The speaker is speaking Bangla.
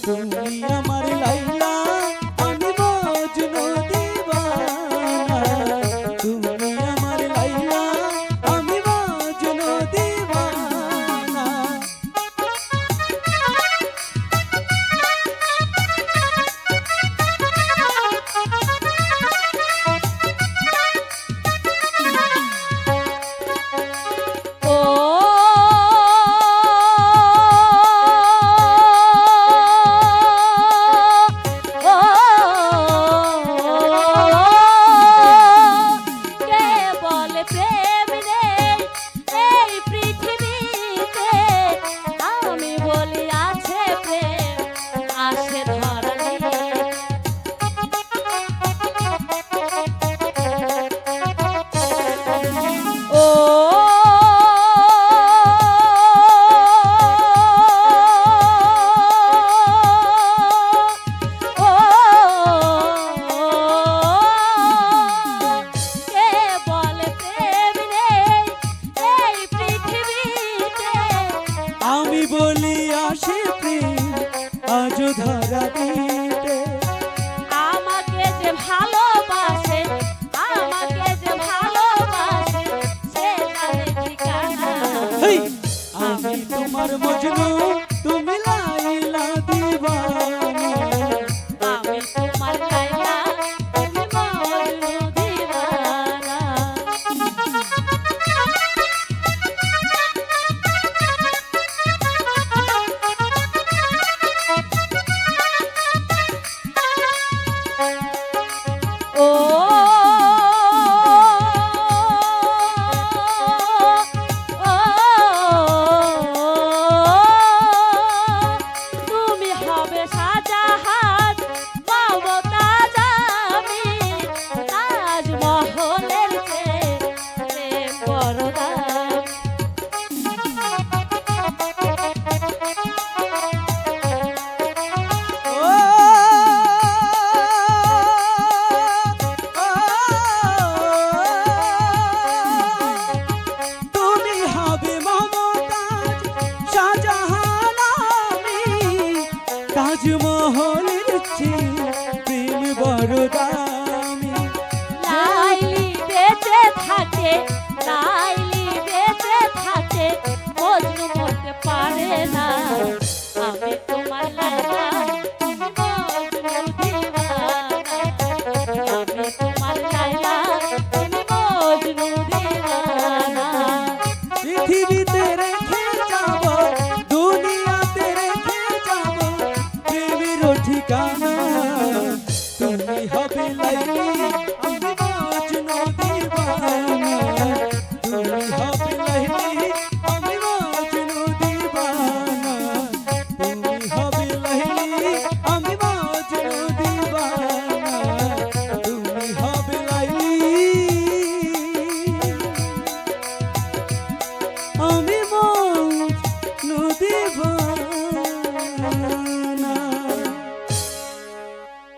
তুমি আমার লাই ভালোবাসি প্রেম আজ ধরা দিতে আমাকে যে ভালোবাসে আমাকে যে ভালোবাসে সে জানে ঠিকানা আমি তোমার মজনু তুমি তাজমহলের চেয়ে থাকে লাইলি বেঁচে থাকে মজনু মরতে পারে না। আমি ঠিকানা